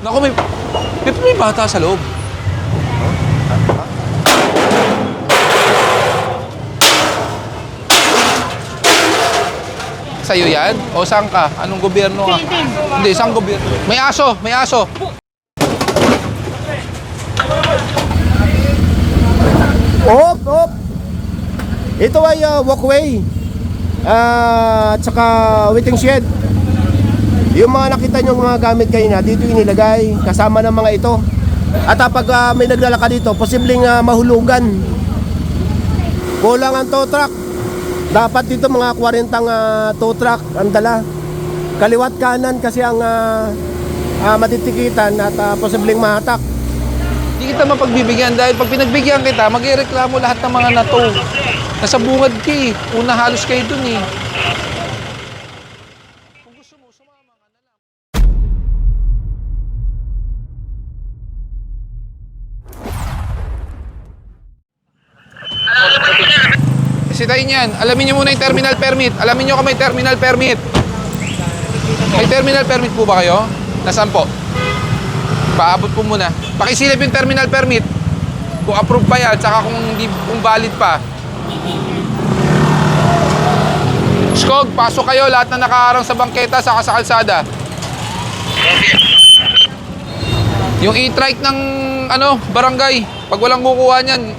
Naku, may, may, may bata sa loob. Sa'yo yan? O saan ka? Anong gobyerno ka? Hindi, saan gobyerno? May aso, may aso. Op, op. Ito ay uh, walkway. Ah, at saka waiting shed. Yung mga nakita nyo mga gamit kayo na, dito inilagay, kasama ng mga ito. At kapag ah, may naglalakad dito, posibleng ah, mahulugan. Kulang ang tow truck. Dapat dito mga 40 uh, tow truck ang dala. Kaliwat kanan kasi ang ah, ah, matitikitan at ah, posibleng mahatak. Hindi kita mapagbibigyan dahil pag pinagbigyan kita, magreklamo lahat ng mga nato. Nasa bungad ka eh. Una halos kayo dun eh. Sitayin yan. Alamin nyo muna yung terminal permit. Alamin nyo kung may terminal permit. May terminal permit po ba kayo? Nasaan po? Paabot po muna. Pakisilip yung terminal permit. Kung approve pa yan, tsaka kung hindi kung valid pa. Skog, pasok kayo lahat na nakaharang sa bangketa saka sa kalsada. Yung e-trike ng ano, barangay, pag walang kukuha niyan,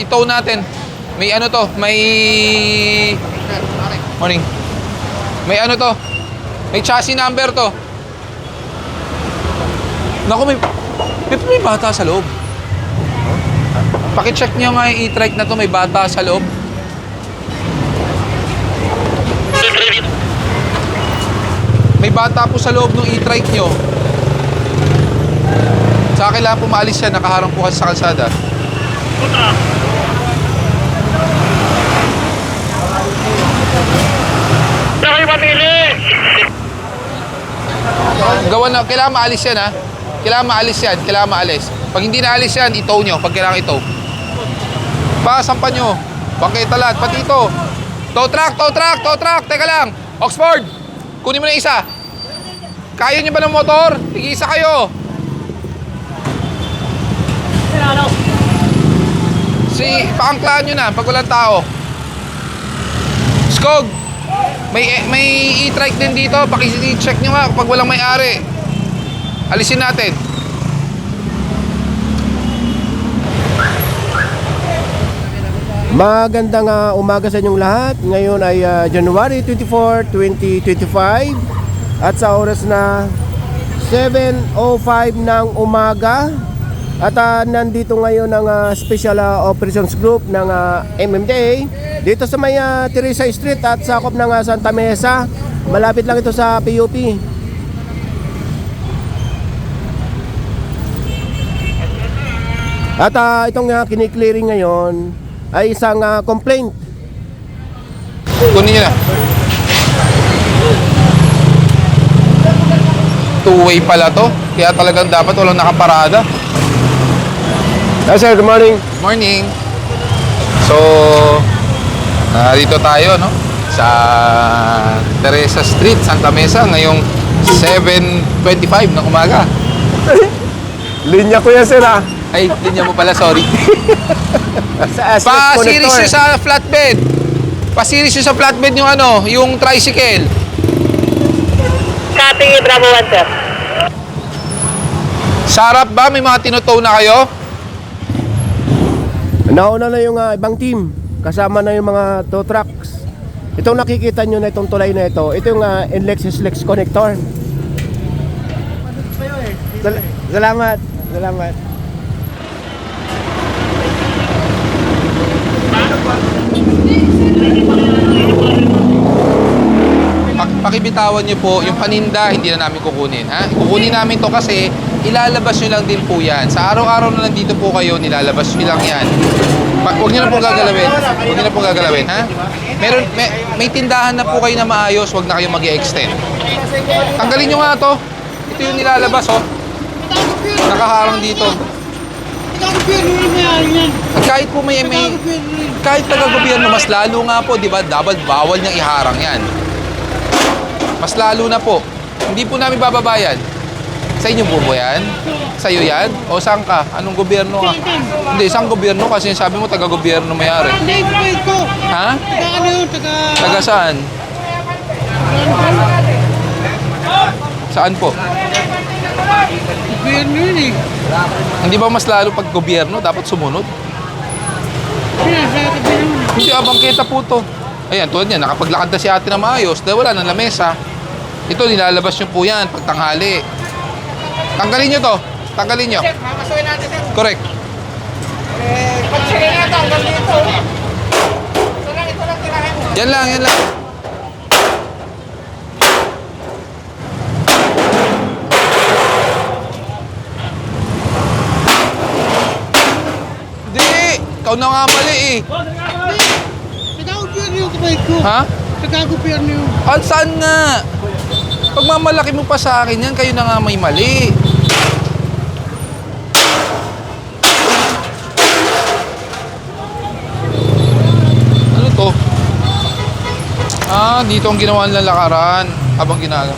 itow natin. May ano to, may Morning. May ano to? May chassis number to. Naku, may, may, may bata sa loob. Pakicheck nyo nga yung e-trike na to, may bata sa loob. May bata po sa loob ng e-trike nyo. Sa kailangan po maalis nakaharang po kasi sa kalsada. Dahil Gawa na, kailangan maalis yan ha. Kailangan maalis yan, kailangan maalis. Pag hindi naalis yan, itow nyo, pag kailangan itow. Pasampan nyo. Bangketa lahat, pati ito. Tow truck, tow truck, tow truck. Teka lang. Oxford, kunin mo na isa. Kaya nyo ba ng motor? Tig-isa kayo. Si, paangklaan nyo na pag walang tao. Skog, may may e-trike din dito. Paki-check nyo nga pag walang may-ari. Alisin natin. Magandang ah, umaga sa inyong lahat. Ngayon ay ah, January 24, 2025 at sa oras na 7.05 ng umaga at ah, nandito ngayon ang ah, Special ah, Operations Group ng ah, MMDA dito sa may ah, Teresa Street at sakop ng ah, Santa Mesa. Malapit lang ito sa PUP. At ah, itong uh, kiniklearing ngayon ay isang ah, complaint. Kunin nyo na. Two-way pala to. Kaya talagang dapat walang nakaparada. Yes sir, good morning. Morning. So, narito tayo, no? Sa Teresa Street, Santa Mesa, ngayong 7.25 ng umaga. Linya ko yan sir ah. Ay, linya mo pala, sorry. Sa Pa-series nyo sa flatbed. Pa-series nyo sa flatbed yung ano, yung tricycle. Copy Bravo 1, sir. Sa harap ba, may mga tinutow na kayo? Nauna na yung ah, ibang team. Kasama na yung mga tow trucks. Itong nakikita nyo na itong tulay na ito, ito yung uh, Lexus Lex connector. Sal- salamat. Salamat. Pak- pakibitawan niyo po yung paninda, hindi na namin kukunin. Ha? Kukunin namin to kasi ilalabas nyo lang din po yan. Sa araw-araw na nandito po kayo, nilalabas nyo lang yan. Pa- huwag nyo na pong gagalawin. Huwag nyo na pong gagalawin, ha? Meron, may, may tindahan na po kayo na maayos, huwag na kayo mag extend Tanggalin nyo nga to. Ito yung nilalabas, oh. Nakaharang dito. At kahit po may, may kahit taga-gobyerno, mas lalo nga po, di ba, dapat bawal niyang iharang yan. Mas lalo na po. Hindi po namin bababayan. Sa inyo po ba yan? Sa'yo yan? O saan ka? Anong gobyerno ka? Hindi, saan gobyerno kasi sabi mo taga-gobyerno mayari. Hindi, kumain ko. Ha? Taga ano yun, taga... Taga saan? Saan po? Gobyerno yun eh. Hindi ba mas lalo pag gobyerno dapat sumunod? Hindi, abang kita po to. Ayan, tulad niya, nakapaglakad na si ate na maayos dahil wala nang lamesa. Ito, nilalabas niyo po yan pag tanghali. Tanggalin niyo to. Tanggalin niyo. Mamasuin natin sir. Correct. Eh, pag sige na tanggal dito. Ito lang, ito lang tirahin mo. Yan lang, yan lang. Hindi! Ikaw na nga mali eh. Gobyerno yung kumain ko. Ha? Gobyerno yun. Al, saan nga? Pag mamalaki mo pa sa akin yan, kayo na nga may mali. Ano to? Ah, dito ang ginawa nilang lakaran habang ginagawa.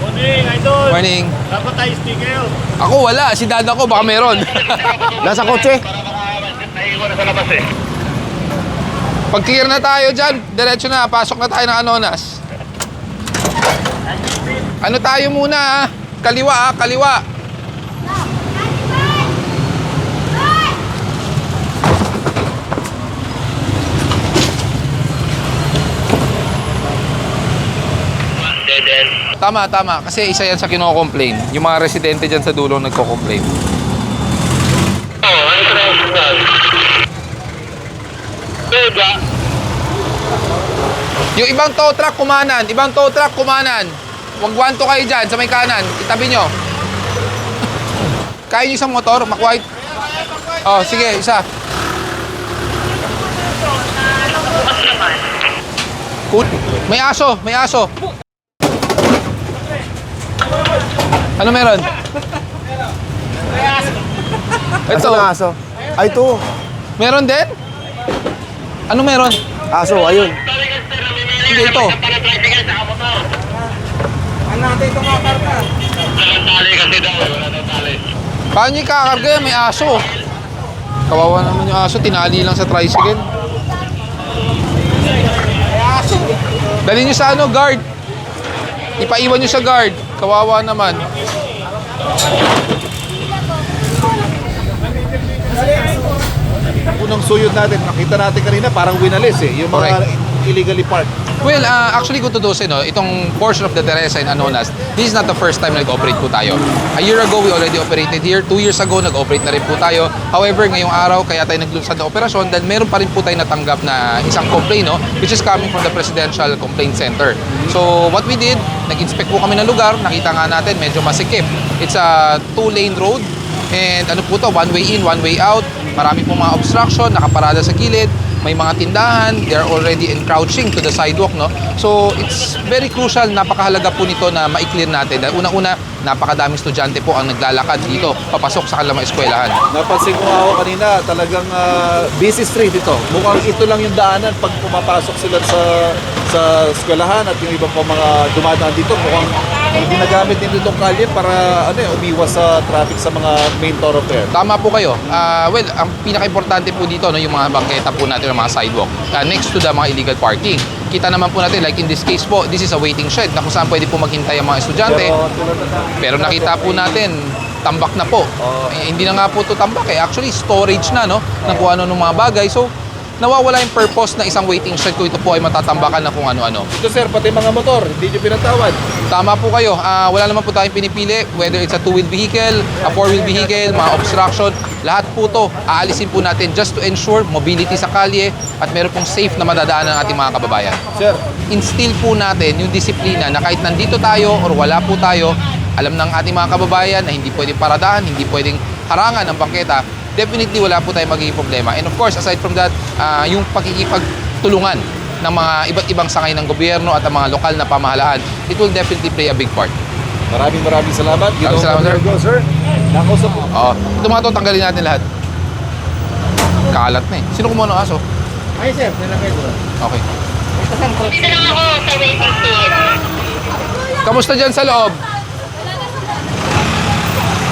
Morning, idol. Morning. Dapat tayo sticker. Ako wala, si dada ko baka meron. Nasa kotse. Naiiwan na sa labas eh. Pag clear na tayo dyan, diretso na, pasok na tayo ng Anonas. Ano tayo muna ah? Kaliwa ah, kaliwa. Dead end. Tama, tama. Kasi isa yan sa kino-complain. Yung mga residente dyan sa dulo nagko-complain. Oo, oh, ano international? Diba? Yung ibang tow truck kumanan, ibang tow truck kumanan. Huwag wanto kayo dyan sa may kanan. Itabi nyo. Kaya nyo isang motor, makwhite. Oh, sige, isa. Cool. May aso, may aso. Ano meron? Ito. Ito, na aso? Ay, ito. meron din? Ano meron? Aso, ayun. Hindi, ito. Ano natin itong mga karta? Walang tali kasi daw. Wala daw tali. Paano nyo ikakarga yan? May aso. Kawawa naman yung aso, tinali lang sa tricycle. Dali nyo sa ano, guard. Ipaiwan nyo sa guard. Kawawa naman. Unang suyod natin, nakita natin kanina parang winalis eh. Yung mga illegally parked. Well, uh, actually kung tutusin, no, itong portion of the Teresa in Anonas, this is not the first time na nag-operate po tayo. A year ago, we already operated here. Two years ago, nag-operate na rin po tayo. However, ngayong araw, kaya tayo naglunsad na operasyon dahil meron pa rin po tayo natanggap na isang complaint, no, which is coming from the Presidential Complaint Center. So, what we did, nag-inspect po kami ng lugar, nakita nga natin, medyo masikip. It's a two-lane road, And ano po to, one way in, one way out. Marami pong mga obstruction, nakaparada sa gilid. May mga tindahan, they are already encroaching to the sidewalk, no? So, it's very crucial, napakahalaga po nito na ma-clear natin. Unang-una, napakadaming estudyante po ang naglalakad dito, papasok sa kanilang eskwelahan. Napansin ko ako kanina, talagang ah, busy street ito. Mukhang ito lang yung daanan pag pumapasok sila sa sa eskwelahan at yung iba pa mga dumadaan dito. Mukhang ginagamit din itong kalye para ano eh, umiwas sa traffic sa mga main thoroughfare. Tama po kayo. Ah, well, ang pinaka-importante po dito, no, yung mga bangketa po natin, ng mga sidewalk, ah, next to the mga illegal parking. Kita naman po natin, like in this case po, this is a waiting shed na kung saan pwede po maghintay ang mga estudyante. Pero nakita po natin, tambak na po. Eh, hindi na nga po ito tambak eh. Actually, storage na, no? Ng kung ano ng mga bagay. So, nawawala yung purpose na isang waiting shed kung ito po ay matatambakan ng kung ano-ano. Ito sir, pati mga motor, hindi nyo pinatawad. Tama po kayo. Ah, wala naman po tayong pinipili. Whether it's a two-wheel vehicle, a four-wheel vehicle, mga obstruction, lahat po to aalisin po natin just to ensure mobility sa kalye at meron pong safe na madadaanan ng ating mga kababayan. Sir, instill po natin yung disiplina na kahit nandito tayo or wala po tayo, alam ng ating mga kababayan na hindi pwedeng paradahan, hindi pwedeng harangan ng bangketa, definitely wala po tayong magiging problema. And of course, aside from that, ah, yung pakikipagtulungan ng mga iba't ibang sangay ng gobyerno at ang mga lokal na pamahalaan, it will definitely play a big part. maraming maraming salamat. Maraming salamat, sir. Go, sir. Nakausap po. Oo. Ito mga to, tanggalin natin lahat. Kalat na eh. Sino kumuha ng aso? Ay sir, nilagay doon. Okay. Dito lang ako sa waiting. Kamusta dyan sa loob?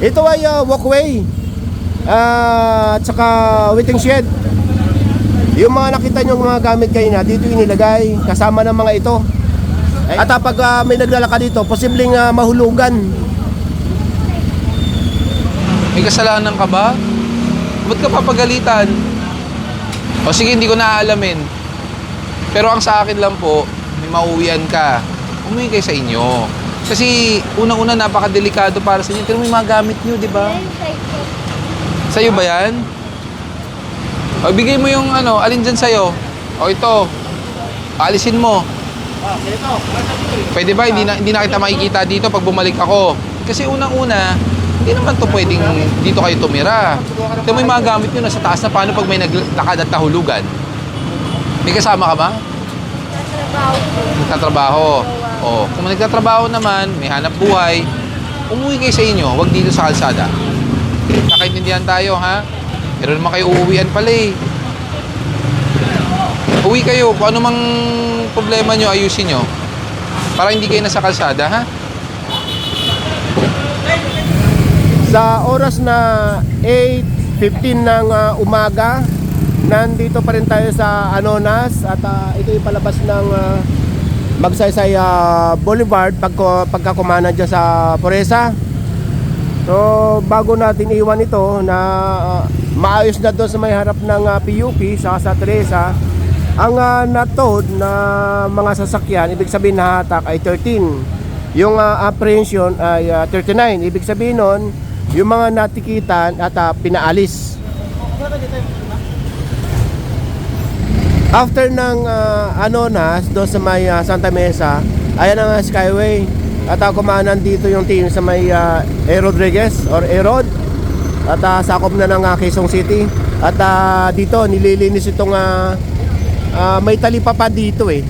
Ito ay uh, walkway. Ah, at saka waiting shed. Yung mga nakita nyo mga gamit kayo na, dito inilagay, kasama ng mga ito. At ah, pag ah, may naglalakad dito, posibleng ah, mahulugan. May kasalanan ka ba? Ba't ka papagalitan? O sige, hindi ko naaalamin. Pero ang sa akin lang po, may mauwian ka. Umuwi kayo sa inyo. Kasi unang-una napakadelikado para sa inyo. Pero may mga gamit nyo, di ba? Sa'yo ba yan? O bigay mo yung ano, alin dyan sa'yo? O ito, alisin mo. Pwede ba? Hindi na, hindi na kita makikita dito pag bumalik ako. Kasi unang-una, hindi naman to pwedeng dito kayo tumira. Ito may mga gamit nyo nasa taas na paano pag may naglakad at nahulugan. May kasama ka ba? Trabaho po. Nagtatrabaho. O, kung nagtatrabaho naman, may hanap buhay, umuwi kayo sa inyo, wag dito sa kalsada. Nakaintindihan tayo, ha? Pero naman kayo uuwian pala eh. Uwi kayo, kung ano mang problema nyo, ayusin nyo. Para hindi kayo nasa kalsada, ha? Sa oras na 8.15 ng ah, umaga, nandito pa rin tayo sa Anonas at ah, ito yung palabas ng ah, Magsaysay ah, Boulevard pag, pagkakumana dyan sa Poresa. So bago natin iwan ito na ah, maayos na doon sa may harap ng ah, PUP sa sa Teresa, ang uh, natod na mga sasakyan, ibig sabihin na hatak ay 13. Yung ah, apprehension ay ah, 39. Ibig sabihin nun, yung mga natikitan at ah, pinaalis. After ng uh, Anonas, doon sa may ah, Santa Mesa, ayan ang ah, Skyway. At uh, kumanan dito yung team sa may uh, A. Rodriguez or A. At ah, sakop na ng ah, Quezon City. At ah, dito, nililinis itong ah, ah, may talipa pa dito eh.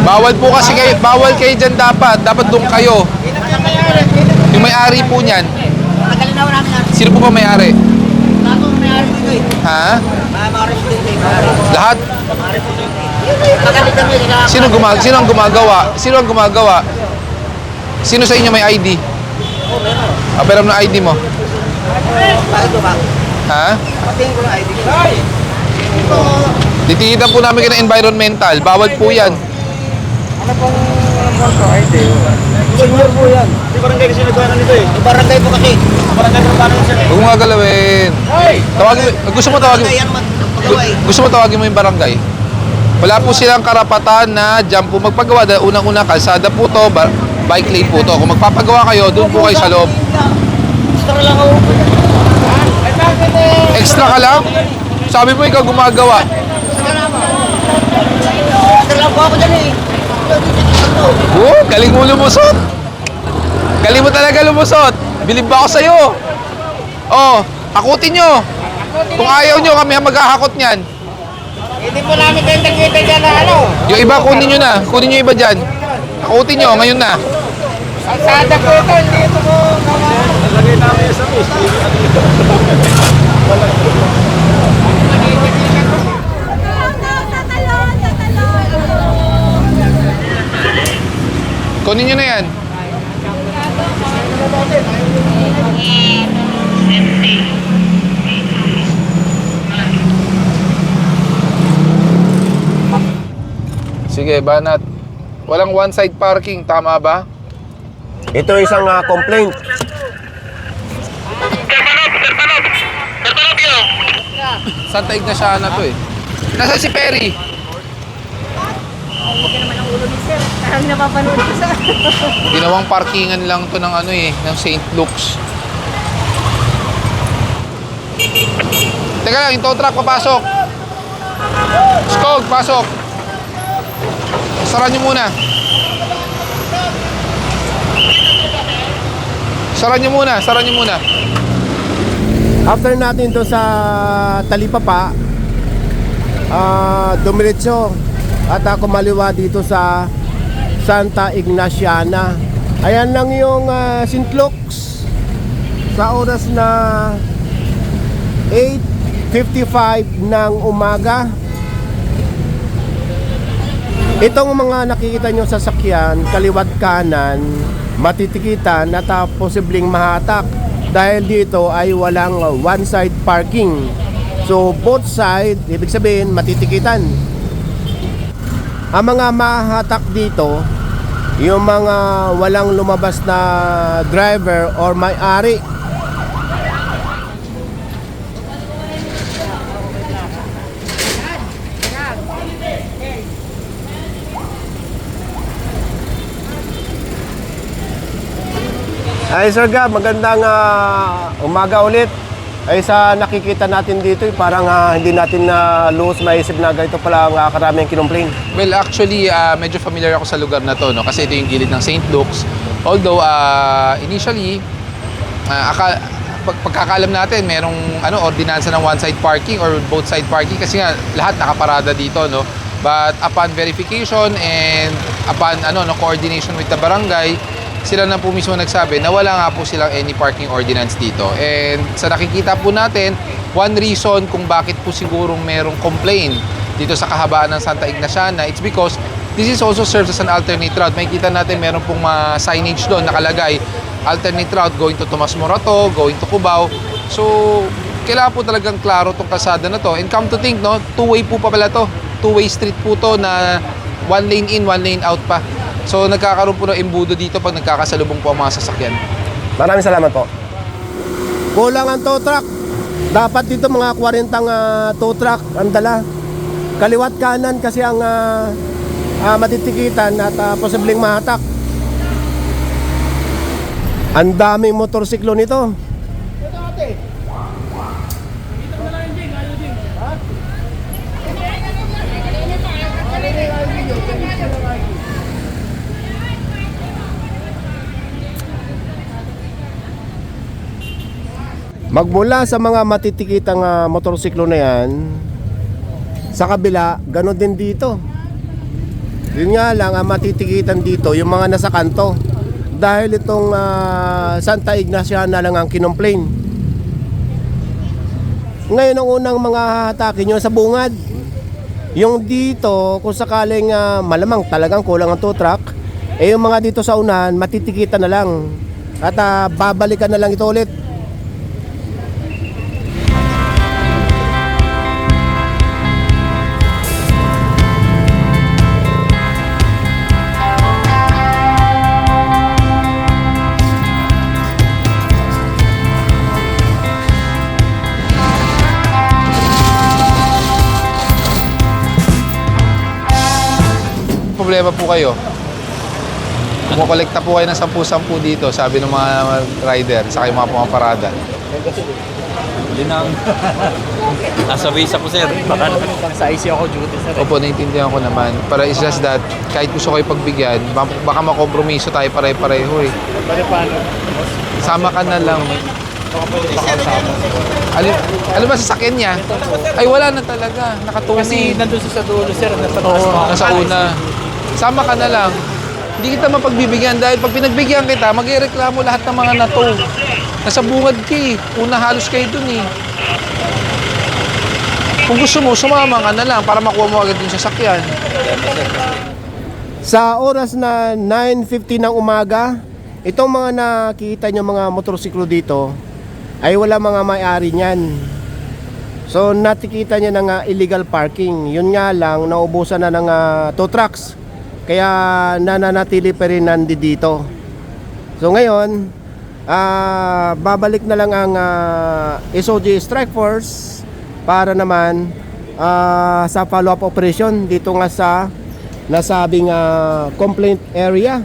Bawal po kasi kayo, bawal kayo dyan dapat. Dapat doon kayo. Yung may-ari po niyan. Sino po ba may-ari? Eh. Ha? Ah, Lahat? Sino, gumag sino ang gumagawa? Sino ang gumagawa? Sino sa inyo may ID? Ah, pero na ID mo. Ha? Patingin ko na ID ko. Titikitan po namin kayo ng environmental. Bawal po yan. Ano pong number ko? ID. Senior po yan. Hindi barangay kasi nagkuhanan nito eh. Barangay po kasi. Barangay po paano siya eh. Huwag mo gagalawin. Tawagin mo, gusto mo tawagin Barangay yan magpagawa eh. gusto mo tawagin mo yung barangay? Wala po silang karapatan na dyan po magpagawa. Dahil unang-una, kalsada po to, bike lane po to. Kung magpapagawa kayo, doon po kayo sa loob. Ko lang ako. Extra ka lang? Sabi mo ikaw gumagawa. Gusto lang po ako dyan eh. Oh, galing mo lumusot. Galing mo talaga lumusot. Bilib ba ako sa'yo? Oh, hakutin nyo. Kung ayaw nyo, kami ang maghahakot niyan. Hindi po namin kayo nakita dyan na ano. Yung iba, kunin nyo na. Kunin nyo iba dyan. Hakutin nyo, ngayon na. Kalsada po ito. Hindi ito po. Nalagay namin sa. Kunin nyo na yan. Sige, banat. Walang one-side parking, tama ba? Ito isang uh, complaint. Saan taig na siya na to eh? Nasa si Perry. Parang napapanood ko sa... Ginawang parkingan lang to ng ano eh, ng St. Luke's. Teka lang, yung tow truck papasok. Skog, pasok. Sara nyo muna. Sara nyo muna, sara nyo muna. After natin to sa Talipapa, ah dumiretso at ako maliwa dito sa Santa Ignaciana. Ayan lang yung ah, St. Luke's sa oras na 8.55 ng umaga. Itong mga nakikita nyo sa sakyan, kaliwat kanan, matitikitan at ah, posibleng mahatak dahil dito ay walang one side parking. So both side, ibig sabihin matitikitan. Ang mga mahatak dito, yung mga walang lumabas na driver or may-ari. Ay Sir Gab, magandang ah, umaga ulit. Ay sa nakikita natin dito, eh, parang ah, hindi natin na lose maisip na ganito pala ang uh, karaming kinomplain. Well, actually, ah, medyo familiar ako sa lugar na to, no? Kasi ito yung gilid ng St. Luke's. Although, ah, initially, ah, aka, pag, pagkakalam natin, merong ano, ordinansa ng one-side parking or both-side parking kasi nga lahat nakaparada dito, no? But upon verification and upon ano, no, coordination with the barangay, sila na po mismo nagsabi na wala nga po silang any parking ordinance dito. And sa nakikita po natin, one reason kung bakit po sigurong merong complaint dito sa kahabaan ng Santa Ignaciana, it's because this is also serves as an alternate route. May kita natin meron pong mga signage doon nakalagay, alternate route going to Tomas Morato, going to Cubao. So, kailangan po talagang klaro tong kalsada na to. And come to think, no, two-way po pa pala to. Two-way street po to na one lane in, one lane out pa. So, nagkakaroon po ng embudo dito pag nagkakasalubong po ang mga sasakyan. Maraming salamat po. Kulang ang tow truck. Dapat dito mga 40 uh, tow truck ang dala. Kaliwat kanan kasi ang ah, ah, matitikitan at ah, posibleng mahatak. Ang daming motorsiklo nito. Magmula sa mga matitikitang ah, motorsiklo na yan, sa kabila, ganun din dito. Yun nga lang, ang matitikitan dito, yung mga nasa kanto. Dahil itong ah, Santa Ignaciana lang ang kinomplain. Ngayon ang unang mga hatake nyo sa bungad. Yung dito, kung sakaling ah, malamang talagang kulang ang tow truck, eh yung mga dito sa unahan, matitikitan na lang. At ah, babalikan na lang ito ulit. Problema po kayo? Kumukolekta po kayo ng 10-10 dito, sabi ng mga rider, sa yung mga pumaparada. Yun ang... Nasa visa ko, sir. Baka sa IC ako duty, sir. Opo, naintindihan ko naman. Para it's just that, kahit gusto kayo pagbigyan, ba- baka makompromiso tayo pare-pareho eh. Pwede paano? Sama ka na lang. Baka pwede pakausama. Ano, ano ba sasakyan niya? Ay, wala na talaga. Nakatuni. Kasi nandun sa dulo, sir. Nasa taas Oo, mo. nasa una. Sama ka na lang. Hindi kita mapagbibigyan dahil pag pinagbigyan kita, magreklamo lahat ng mga nato. Nasa bungad ka eh. Una halos kayo dun eh. Kung gusto mo, sumama ka na lang para makuha mo agad yung sasakyan. Sa oras na 9.50 ng umaga, itong mga nakikita nyo mga motorsiklo dito, ay wala mga may-ari niyan. So natikita niya ng ah, illegal parking. Yun nga lang naubusan na ng ah, tow trucks. Kaya nananatili pa rin nandi dito. So ngayon, ah, babalik na lang ang ah, SOG Strike Force para naman ah, sa follow-up operation dito nga sa nasabing ah, complaint area